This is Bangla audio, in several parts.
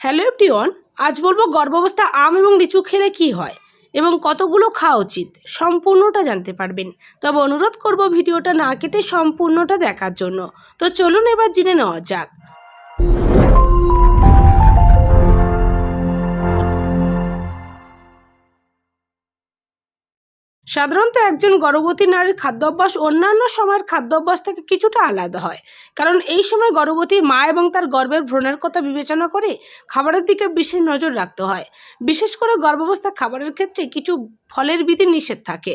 হ্যালো এভরিওয়ান, আজ বলব গর্ভাবস্থা আম এবং লিচু খেলে কি হয় এবং কতগুলো খাওয়া উচিত সম্পূর্ণটা জানতে পারবেন। তবে অনুরোধ করব ভিডিওটা না কেটে সম্পূর্ণটা দেখার জন্য। তো চলুন এবার জেনে নেওয়া যাক। সাধারণত একজন গর্ভবতী নারীর খাদ্যাভ্যাস অন্যান্য সময়ের খাদ্যাভ্যাস থেকে কিছুটা আলাদা হয়। কারণ এই সময় গর্ভবতী মা এবং তার গর্ভের ভ্রণের কথা বিবেচনা করে খাবারের দিকে বিশেষ নজর রাখতে হয়। বিশেষ করে গর্ভাবস্থা খাবারের ক্ষেত্রে কিছু ফলের বিধি নিষেধ থাকে।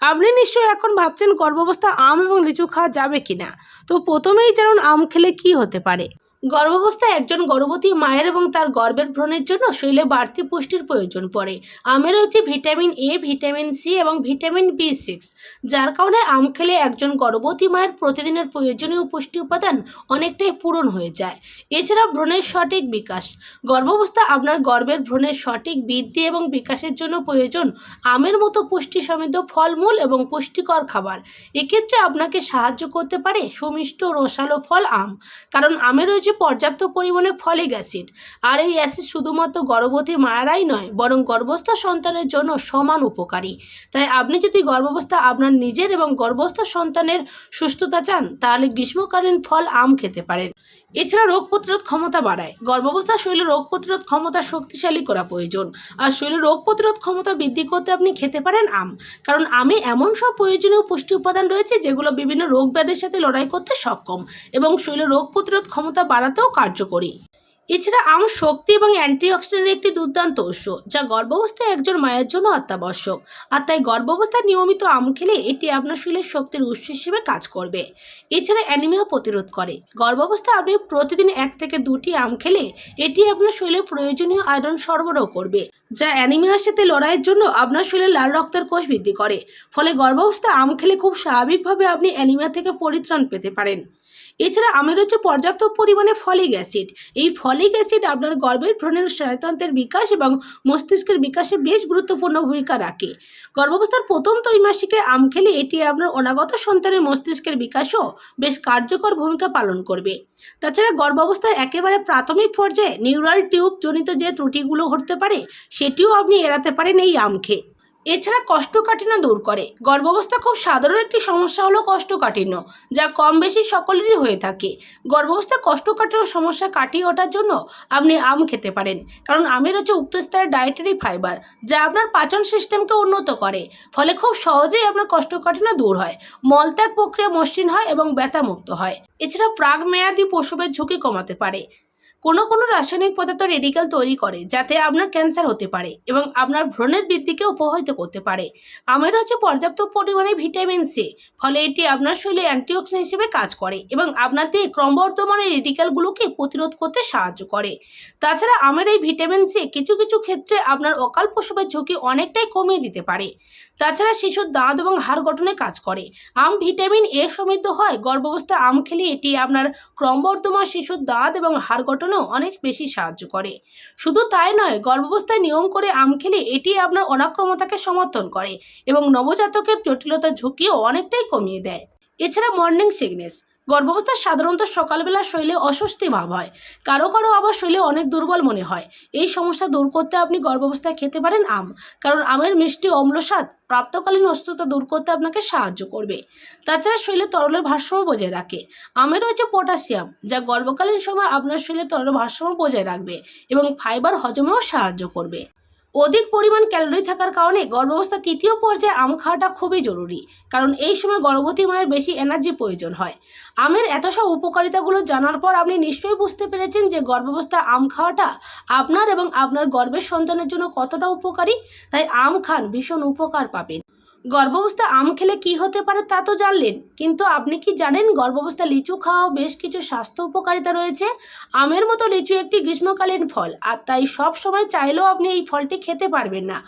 আপনি নিশ্চয়ই এখন ভাবছেন গর্ভাবস্থা আম এবং লিচু খাওয়া যাবে কিনা? তো প্রথমেই জানুন আম খেলে কি হতে পারে। গর্ভাবস্থায় একজন গর্ভবতী মায়ের এবং তার গর্ভের ভ্রণের জন্য শরীরে বাড়তি পুষ্টির প্রয়োজন পড়ে। আমে রয়েছে ভিটামিন এ ভিটামিন সি এবং ভিটামিন বি সিক্স যার কারণে আম খেলে একজন গর্ভবতী মায়ের প্রতিদিনের প্রয়োজনীয় পুষ্টি উপাদান অনেকটাই পূরণ হয়ে যায়। এছাড়া ভ্রণের সঠিক বিকাশ। গর্ভাবস্থা আপনার গর্ভের ভ্রণের সঠিক বৃদ্ধি এবং বিকাশের জন্য প্রয়োজন আমের মতো পুষ্টি সমৃদ্ধ ফলমূল এবং পুষ্টিকর খাবার। এক্ষেত্রে আপনাকে সাহায্য করতে পারে সুমিষ্ট রসালো ফল আম। কারণ আমে রয়েছে পর্যাপ্ত পরিমাণে ফলিক অ্যাসিড। আর এই অ্যাসিড শুধুমাত্র গর্ভবতী মায়েরাই নয়, বরং গর্ভস্থ সন্তানের জন্য সমান উপকারী। তাই আপনি যদি গর্ভাবস্থা আপনার নিজের এবং গর্ভস্থ সন্তানের সুস্থতা চান, তাহলে গ্রীষ্মকালীন ফল আম খেতে পারেন। এছাড়া রোগ প্রতিরোধ ক্ষমতা বাড়ায়। গর্ভাবস্থা শরীরে রোগ প্রতিরোধ ক্ষমতা শক্তিশালী করা প্রয়োজন। আর শরীরে রোগ প্রতিরোধ ক্ষমতা বৃদ্ধি করতে আপনি খেতে পারেন আম। কারণ আমে এমন সব প্রয়োজনীয় পুষ্টি উপাদান রয়েছে যেগুলো বিভিন্ন রোগ ব্যাধের সাথে লড়াই করতে সক্ষম এবং শরীরে রোগ প্রতিরোধ ক্ষমতা বাড়াতেও কার্যকরী। এছাড়া আম শক্তি এবং অ্যান্টিঅক্সিডেন্টের একটি দুর্দান্ত উৎস, যা গর্ভাবস্থায় একজন মায়ের জন্য অত্যাবশ্যক। আর তাই গর্ভাবস্থায় নিয়মিত আম খেলে এটি আপনার শরীরের শক্তির উৎস হিসেবে কাজ করবে। এছাড়া অ্যানিমিয়া প্রতিরোধ করে। গর্ভাবস্থায় আপনি প্রতিদিন এক থেকে দুটি আম খেলে এটি আপনার শরীরে প্রয়োজনীয় আয়রন সরবরাহ করবে, যা অ্যানিমিয়ার সাথে লড়াইয়ের জন্য আপনার শরীরে লাল রক্তের কোষ বৃদ্ধি করে। ফলে গর্ভাবস্থায় আম খেলে খুব স্বাভাবিকভাবে আপনি অ্যানিমিয়া থেকে পরিত্রাণ পেতে পারেন। এছাড়া আমের রয়েছে পর্যাপ্ত পরিমাণে ফলিক অ্যাসিড। এই ফলিক অ্যাসিড আপনার গর্ভের ভ্রণের স্নায়ুতন্ত্রের বিকাশ এবং মস্তিষ্কের বিকাশে বেশ গুরুত্বপূর্ণ ভূমিকা রাখে। গর্ভাবস্থার প্রথম ত্রৈমাসিকে আম খেলে এটি আপনার অনাগত সন্তানের মস্তিষ্কের বিকাশও বেশ কার্যকর ভূমিকা পালন করবে। তাছাড়া গর্ভাবস্থার একেবারে প্রাথমিক পর্যায়ে নিউরাল টিউব জনিত যে ত্রুটিগুলো ঘটতে পারে, সেটিও আপনি এড়াতে পারেন এই আম খেয়ে এছাড়া কোষ্ঠকাঠিন্য দূর করে। গর্ভাবস্থা খুব সাধারণ একটি সমস্যা হলো কোষ্ঠকাঠিন্য যা কম বেশি সকলেরই হয়ে থাকে। গর্ভাবস্থা কোষ্ঠকাঠিন্য সমস্যা কাটিয়ে ওঠার জন্য আপনি আম খেতে পারেন, কারণ আমের হচ্ছে উক্ত স্তরের ডায়েটারি ফাইবার যা আপনার পাচন সিস্টেমকে উন্নত করে। ফলে খুব সহজেই আপনার কোষ্ঠকাঠিন্য দূর হয়, মলত্যাগ প্রক্রিয়া মসৃণ হয় এবং ব্যথামুক্ত হয়। এছাড়া প্রাগ মেয়াদি প্রসবের ঝুঁকি কমাতে পারে। কোনো কোনো রাসায়নিক পদার্থ রেডিক্যাল তৈরি করে যাতে আপনার ক্যান্সার হতে পারে এবং আপনার ভ্রণের বৃদ্ধিকে উপহিত করতে পারে। আমের হচ্ছে পর্যাপ্ত পরিমাণে ভিটামিন সি ফলে এটি আপনার শরীরে অ্যান্টিঅক্সিডেন্ট হিসেবে কাজ করে এবং আপনার দিয়ে ক্রমবর্ধমানে রেডিক্যালগুলোকে প্রতিরোধ করতে সাহায্য করে। তাছাড়া আমের এই ভিটামিন সি কিছু কিছু ক্ষেত্রে আপনার অকাল প্রসবের ঝুঁকি অনেকটাই কমিয়ে দিতে পারে। তাছাড়া শিশুর দাঁত এবং হাড় গঠনে কাজ করে। আম ভিটামিন এ সমৃদ্ধ হয় গর্ভাবস্থা আম খেলে এটি আপনার ক্রমবর্ধমান শিশুর দাঁত এবং হাড় গঠনেও অনেক বেশি সাহায্য করে। শুধু তাই নয়, গর্ভাবস্থায় নিয়ম করে আম খেলে এটি আপনার অনাক্রমতাকে সমর্থন করে এবং নবজাতকের জটিলতা ঝুঁকিও অনেকটাই কমিয়ে দেয়। এছাড়া মর্নিং সিকনেস গর্ভাবস্থায় সাধারণত সকালবেলা শরীরে অস্বস্তি ভাব হয়। কারও কারও আবার শরীরে অনেক দুর্বল মনে হয়। এই সমস্যা দূর করতে আপনি গর্ভাবস্থায় খেতে পারেন আম। কারণ আমের মিষ্টি অম্লস্বাদ প্রাপ্তকালীন অসুস্থতা দূর করতে আপনাকে সাহায্য করবে। তাছাড়া শরীরে তরলের ভারসাম্য বজায় রাখে। আমে রয়েছে পটাশিয়াম, যা গর্ভকালীন সময় আপনার শরীরে তরলের ভারসাম্য বজায় রাখবে এবং ফাইবার হজমেও সাহায্য করবে। অধিক পরিমাণ ক্যালোরি থাকার কারণে গর্ভাবস্থা তৃতীয় পর্যায়ে আম খাওয়াটা খুবই জরুরি, কারণ এই সময় গর্ভবতী মায়ের বেশি এনার্জি প্রয়োজন হয়। আমের এত সব উপকারিতাগুলো জানার পর আপনি নিশ্চয়ই বুঝতে পেরেছেন যে গর্ভাবস্থা আম খাওয়াটা আপনার এবং আপনার গর্ভের সন্তানের জন্য কতটা উপকারী, তাই আম খান ভীষণ উপকার পাবেন। গর্ভাবস্থা আম খেলে কি হতে পারে তা তো জানলেন। কিন্তু আপনি কি জানেন গর্ভাবস্থা লিচু খাওয়াও বেশ কিছু স্বাস্থ্য উপকারিতা রয়েছে? আমের মতো লিচু একটি গ্রীষ্মকালীন ফল, আর তাই সব সময় চাইলেও আপনি এই ফলটি খেতে পারবেন না।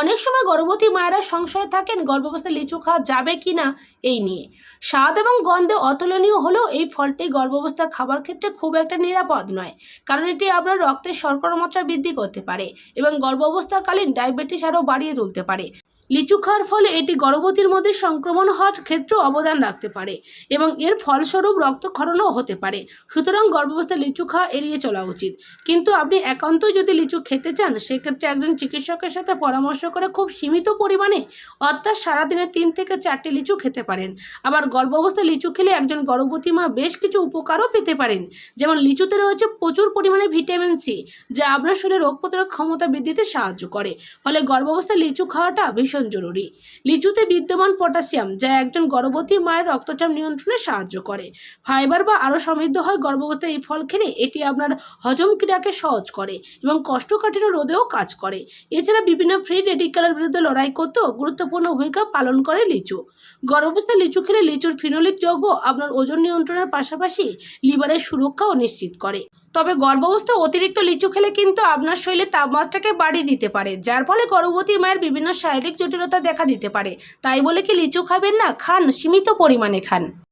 অনেক সময় গর্ভবতী মায়েরা সংশয় থাকেন গর্ভাবস্থা লিচু খাওয়া যাবে কি না এই নিয়ে। স্বাদ এবং গন্ধে অতুলনীয় হলেও এই ফলটি গর্ভাবস্থা খাবার ক্ষেত্রে খুব একটা নিরাপদ নয়, কারণ এটি আপনার রক্তের শর্করা মাত্রা বৃদ্ধি করতে পারে এবং গর্ভাবস্থাকালীন ডায়াবেটিস আরও বাড়িয়ে তুলতে পারে। লিচু খাওয়ার ফলে এটি গর্ভবতীর মধ্যে সংক্রমণ হওয়ার ক্ষেত্রেও অবদান রাখতে পারে এবং এর ফলস্বরূপ রক্তক্ষরণও হতে পারে। সুতরাং গর্ভাবস্থায় লিচু খাওয়া এড়িয়ে চলা উচিত। কিন্তু আপনি একান্তই যদি লিচু খেতে চান, সেক্ষেত্রে একজন চিকিৎসকের সাথে পরামর্শ করে খুব সীমিত পরিমাণে অর্থাৎ সারাদিনে তিন থেকে চারটি লিচু খেতে পারেন। আবার গর্ভাবস্থায় লিচু খেলে একজন গর্ভবতী মা বেশ কিছু উপকারও পেতে পারেন। যেমন লিচুতে রয়েছে প্রচুর পরিমাণে ভিটামিন সি, যা আপনার শরীরে রোগ প্রতিরোধ ক্ষমতা বৃদ্ধিতে সাহায্য করে। ফলে গর্ভাবস্থায় লিচু খাওয়াটা ভীষণ জরুরি। লিচুতে বিদ্যমান পটাশিয়াম, যা একজন গর্ভবতী মায়ের রক্তচাপ নিয়ন্ত্রণে সাহায্য করে। ফাইবার বা আরও সমৃদ্ধ হয় গর্ভাবস্থায় এই ফল খেলে এটি আপনার হজম ক্রিয়াকে সহজ করে এবং কোষ্ঠকাঠিন্য রোধেও কাজ করে। এছাড়া বিভিন্ন ফ্রি রেডিক্যালের বিরুদ্ধে লড়াই করতেও গুরুত্বপূর্ণ ভূমিকা পালন করে লিচু। গর্ভাবস্থায় লিচু খেলে লিচুর ফিনোলিক যৌগ আপনার ওজন নিয়ন্ত্রণের পাশাপাশি লিভারের সুরক্ষাও নিশ্চিত করে। তবে গর্ভাবস্থায় অতিরিক্ত লিচু খেলে কিন্তু আপনার শরীরে তাপমাত্রাকে বাড়িয়ে দিতে পারে, যার ফলে গর্ভবতী মায়ের বিভিন্ন শারীরিক জটিলতা দেখা দিতে পারে। তাই বলে কি লিচু খাবেন না, খান, সীমিত পরিমাণে খান।